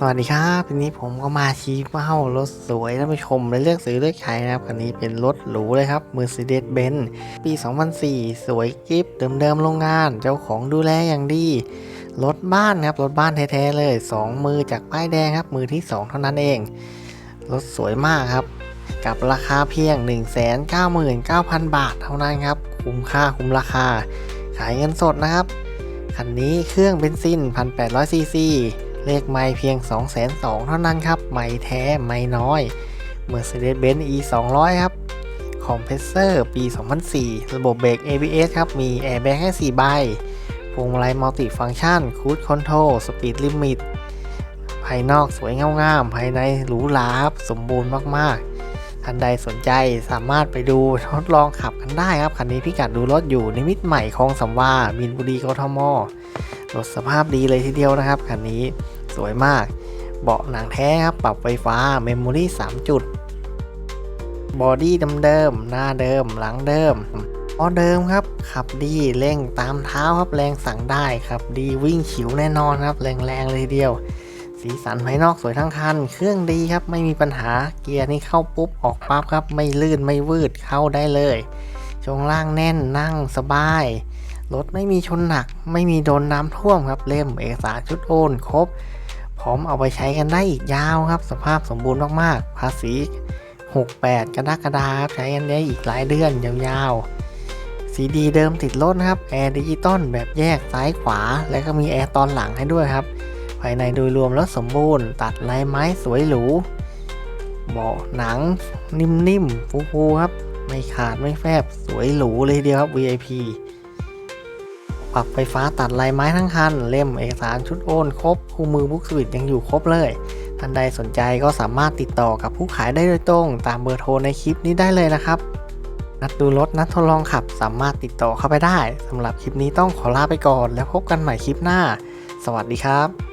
สวัสดีครับวันนี้ผมก็มาชี้เป้ารถสวยท่านผู้ชมและเลือกซื้อเลือกใช้นะครับคันนี้เป็นรถหรูเลยครับ Mercedes-Benz ปี 2004 สวยกิฟต์เดิมๆโรงงาน เจ้าของดูแลอย่างดี รถบ้านครับ รถบ้านแท้ๆเลย 2 มือจากป้ายแดงครับ มือที่ 2 เท่านั้นเอง รถสวยมากครับ กับราคาเพียง 199,000 บาทเท่านั้นครับ คุ้มค่าคุ้มราคา ขายเงินสดนะครับ คันนี้เครื่องเบนซิน 1,800ซีซี เลขไม่เพียง 202,000 เท่านั้นครับ ไม่แท้ไม่น้อย Mercedes-Benz E 200ครับคอมเพรสเซอร์ปี 2004 ระบบเบรก ABS ครับ มีแอร์แบ็กให้ 4 ใบ พวงมาลัยมัลติฟังชันคู d คอนโทรลสปีดลิมิต ภายนอกสวยงามงาม ภายในหรูหราครับสมบูรณ์มาก ๆ ท่านใดสนใจสามารถไปดูทดลองขับกันได้ครับ คันนี้พิกัดดูรถอยู่นิมิตรใหม่คลองสำวามินบุรีกทมรถสภาพดีเลยทีเดียวนะครับคันนี้ สวยมาก เบาะหนังแท้ครับปรับไฟฟ้าเมมโมรี่3 จุด บอดี้เดิมๆหน้าเดิมหลังเดิมพอเดิมครับ ขับดีเร่งตามเท้าครับแรงสั่งได้ครับดีวิ่งฉิวแน่นอนครับ แรงๆเลยเดียว สีสันภายนอกสวยทั้งคัน เครื่องดีครับไม่มีปัญหาเกียร์นี่เข้าปุ๊บออกปั๊บครับ ไม่ลื่นไม่วืดเข้าได้เลยช่วงล่างแน่นนั่งสบาย รถไม่มีชนหนัก ไม่มีโดนน้ำท่วมครับเล่มเอกสารชุดโอนครบ มเอาไปใช้กันได้อีกยาวครับ สภาพสมบูรณ์มากๆ ภาษี 68 กรกฎาคมใช้กันได้อีกหลายเดือนยาวๆซีดีเดิมติดรถนครับแอร์ดิจิตอลแบบแยกซ้ายขวา และก็มีแอร์ตอนหลังให้ด้วยครับ ภายในโดยรวมแล้วสมบูรณ์ ตัดลายไม้สวยหรูเบาะหนังนิ่มๆฟูๆครับ ไม่ขาดไม่แฟบสวยหรูเลยเดียวครับ VIP รับไฟฟ้าตัดลายไม้ทั้งคัน เล่มเอกสารชุดโอนครบคู่มือบุ๊กสวิตยังอยู่ครบเลย ท่านใดสนใจก็สามารถติดต่อกับผู้ขายได้โดยตรง ตามเบอร์โทรในคลิปนี้ได้เลยนะครับนัดดูรถนัดทดลองขับสามารถติดต่อเข้าไปได้สำหรับคลิปนี้ต้องขอลาไปก่อน แล้วพบกันใหม่คลิปหน้า สวัสดีครับ